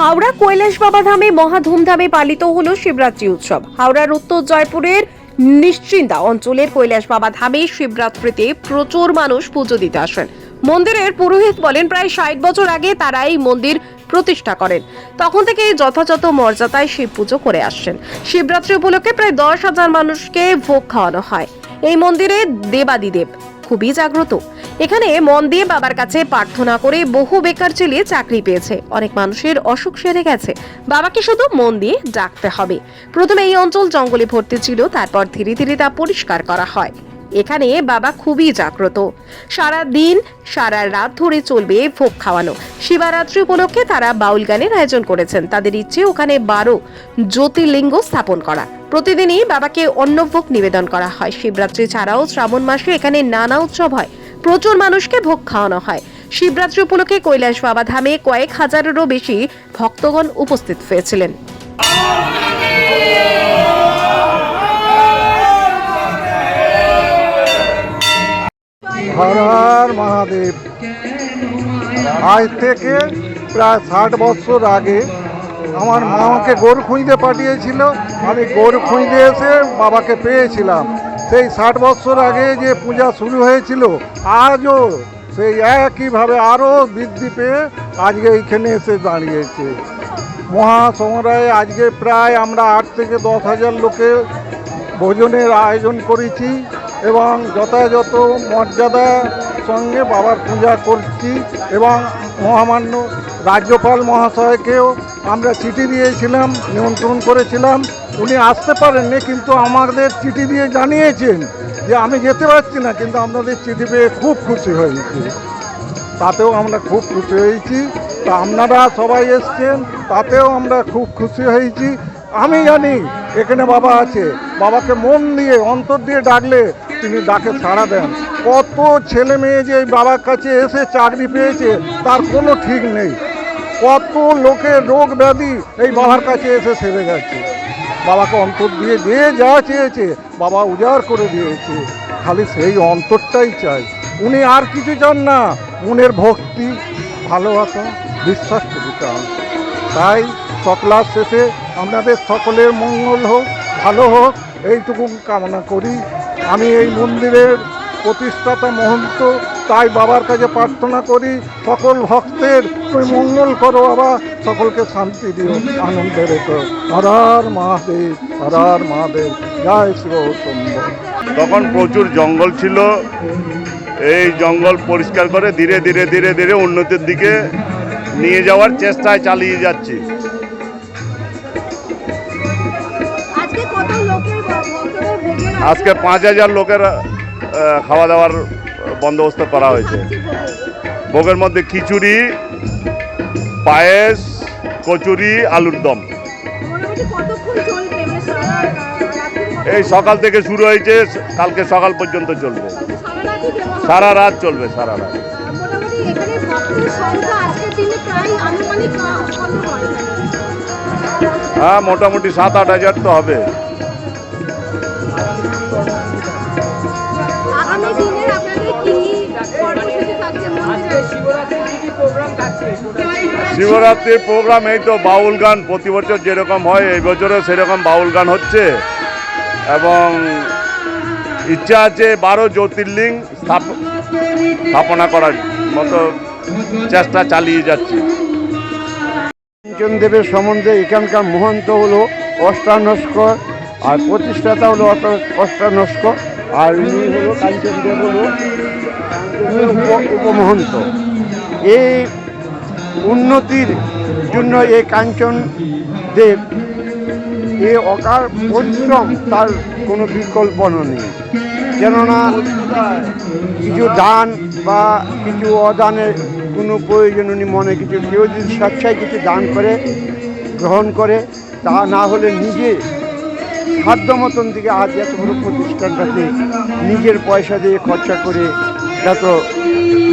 হাওড়া কৈলাস বাবা ধামে মহা ধুমধামে পালিত হলো শিবরাত্রি উৎসব। হাওড়ার উত্তর জয়পুরের নিশ্চিন্দা অঞ্চলের কৈলাস বাবা ধামে শিবরাত্রিতে প্রচুর মানুষ পুজো দিতে আসেন। মন্দিরের পুরোহিত বলেন, প্রায় ষাট বছর আগে তারা এই মন্দির প্রতিষ্ঠা করেন। তখন থেকে যথাযথ মর্যাদায় শিব পুজো করে আসছেন। শিবরাত্রি উপলক্ষে প্রায় দশ হাজার মানুষকে ভোগ খাওয়ানো হয়। এই মন্দিরে দেবাদিদেব খুবই জাগ্রত। এখানে মন দিয়ে বাবার কাছে প্রার্থনা করে বহু বেকার ছেলে চাকরি পেয়েছে। অনেক মানুষের অসুখ সেরে গেছে। বাবাকে শুধু মন দিয়ে ডাকতে হবে। প্রথমে এই অঞ্চল জঙ্গলে ভর্তি ছিল, তারপর ধীরে ধীরে তা পরিষ্কার করা হয়। এখানে বাবা খুবই জাগ্রত। সারা দিন সারা রাত ধরে চলবে ভোগ খাওয়ানো। শিবরাত্রি উপলক্ষে তারা বাউল গানের আয়োজন করেছেন। তাদের ইচ্ছে ওখানে বারো জ্যোতির্লিঙ্গ স্থাপন করা। প্রতিদিনই বাবাকে অন্নভোগ নিবেদন করা হয়। শিবরাত্রি ছাড়াও শ্রাবণ মাসে এখানে নানা উৎসব হয়। প্রচুর মানুষকে ভোগ খাওয়ানো হয়। শিবরাত্রি উপলক্ষে কৈলাস বাবা ধামে কয়েক হাজারেরও বেশি ভক্তগণ উপস্থিত হয়েছিলেন। হর হর মহাদেব। আজ থেকে প্রায় ষাট বছর আগে আমার মা আমাকে গরু খুঁজতে পাঠিয়েছিল। আমি গরু খুঁজতে এসে বাবাকে পেয়েছিলাম। সেই ষাট বছর আগে যে পূজা শুরু হয়েছিল, আজও সেই একইভাবে আরও বৃদ্ধি পেয়ে আজকে এইখানে এসে দাঁড়িয়েছে। মহাসমরায় আজকে প্রায় আমরা আট থেকে দশ হাজার লোকের ভোজনের আয়োজন করেছি। এবং যথাযথ মর্যাদা সঙ্গে বাবার পূজা করছি এবং মহামান্য রাজ্যপাল মহাশয়কেও আমরা চিঠি দিয়েছিলাম, নিমন্ত্রণ করেছিলাম। উনি আসতে পারেননি, কিন্তু আমাদের চিঠি দিয়ে জানিয়েছেন যে আমি যেতে পারছি না, কিন্তু আপনাদের চিঠি পেয়ে খুব খুশি হয়েছি। তাতেও আমরা খুব খুশি হয়েছি। তা আপনারা সবাই এসছেন, তাতেও আমরা খুব খুশি হয়েছি। আমি জানি এখানে বাবা আছে, বাবাকে মন দিয়ে, অন্তর দিয়ে ডাকলে তিনি ডাকে সাড়া দেন। কত ছেলে মেয়ে যে এই বাবার কাছে এসে চাকরি পেয়েছে, তার কোনো ঠিক নেই। কত লোকের রোগ ব্যাধি এই বাবার কাছে এসে সেরে গেছে। বাবাকে অন্তর দিয়ে যে যা চেয়েছে, বাবা উজাড় করে দিয়েছে। খালি সেই অন্তরটাই চাই। উনি আর কিছু চান না, মনের ভক্তি, ভালোবাসা বিশ্বাসটুকু চান। তাই সকলার শেষে আপনাদের সকলের মঙ্গল হোক, ভালো হোক এইটুকু কামনা করি। আমি এই মন্দিরের প্রতিষ্ঠাতা মহন্ত, তাই বাবার কাছে প্রার্থনা করি, সকল ভক্তের তুমি মঙ্গল করো বাবা, সকলকে শান্তি দিও, আনন্দে রেখো। হরার মহাদেব হরার মহাদেব, জয় শিব তখন প্রচুর জঙ্গল ছিল। এই জঙ্গল পরিষ্কার করে ধীরে ধীরে ধীরে ধীরে উন্নতির দিকে নিয়ে যাওয়ার চেষ্টায় চালিয়ে যাচ্ছি। আজকে পাঁচ হাজার লোকের খাওয়া দাওয়ার বন্দোবস্ত করা হয়েছে। ভোগের মধ্যে খিচুড়ি পায়েস কচুরি আলুর দম। মানে এই সকাল থেকে শুরু হয়েছে কালকে সকাল পর্যন্ত চলবে। সারা রাত চলবে সারা রাত। হ্যাঁ মোটামুটি সাত আট হাজার তো হবে। শিবরাত্রির প্রোগ্রাম এই তো বাউল গান। প্রতি বছর যেরকম হয়, এই বছরও সেরকম বাউল গান হচ্ছে। এবং ইচ্ছা আছে বারো জ্যোতির্লিঙ্গ স্থাপ- স্থাপনা করার মতো চেষ্টা চালিয়ে যাচ্ছি। দেবের সম্বন্ধে এখানকার মহন্ত হলো অষ্টানস্কর, আর প্রতিষ্ঠাতা হলো অষ্ট- অষ্টানস্কর, আর উনি হলো কাঞ্চনদেব হলো উপমহন্ত এই উন্নতির জন্য এই কাঞ্চন দেব, এ অকার পরিশ্রম তার কোনো বিকল্প নেই। কেননা কিছু দান বা কিছু অদানের কোনো প্রয়োজন উনি মনে কিছু, কেউ যদি স্বেচ্ছায় কিছু দান করে, গ্রহণ করে, তা না হলে নিজে সাধ্য মতন দিকে আজ এত বড় প্রতিষ্ঠানটাকে নিজের পয়সা দিয়ে খরচা করে এত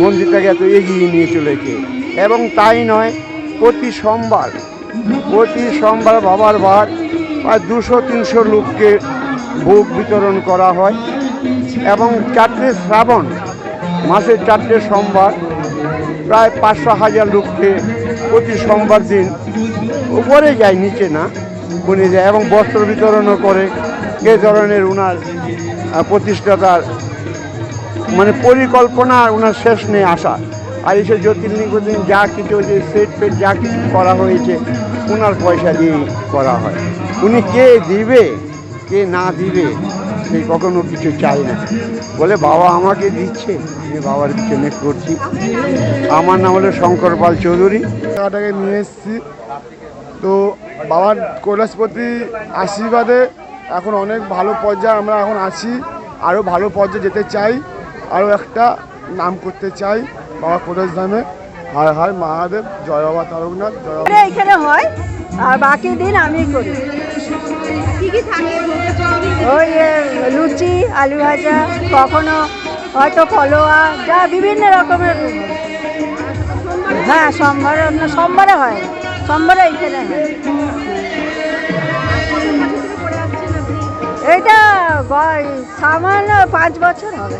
মন্দিরটাকে এত এগিয়ে নিয়ে চলেছে। এবং তাই নয়, প্রতি সোমবার প্রতি সোমবার বাবার বার প্রায় দুশো, তিনশো লোককে ভোগ বিতরণ করা হয়। এবং চারটে শ্রাবণ, মাসের চারটে সোমবার, প্রায় পাঁচশো হাজার লোককে প্রতি সোমবার দিন উপরে যায়, নিচে না উনি যায় এবং বস্ত্র বিতরণও করে। এ ধরনের উনার প্রতিষ্ঠাতার মানে পরিকল্পনা ওনার শেষ নেই আসা আর এসে জ্যোতির্লিঙ্গ দিন যা কিছু যে সেট ফেট যা কিছু করা হয়েছে, ওনার পয়সা দিয়েই করা হয়। উনি কে দিবে, কে না দিবে, সে কখনো কিছু চাই না। বলে, বাবা আমাকে দিচ্ছে, আমি বাবার পিছনে করছি। আমার নাম হলো শঙ্কর পাল চৌধুরী। টাকাটাকে নিয়ে এসেছি। তো বাবার কৈলাসপতি আশীর্বাদে এখন অনেক ভালো পর্যায়ে আমরা এখন আছি। আরও ভালো পর্যায়ে যেতে চাই। আরও একটা নাম করতে চাই বাবা কৈলাস ধামে। হায় হায় মহাদেব জয় বাবা তারকনাথ জয় বাবা এখানে হয় আর বাকি দিন আমি করি। কি কি থাকে? ভোগে চড়ি? ওই লুচি আলু ভাজা কখনো হয়তো ফলোয়া যা বিভিন্ন রকমের হ্যাঁ সোমবারে না সোমবারে হয় না। সোমবারে এখানে হয়। এইটা সামান্য পাঁচ বছর হবে।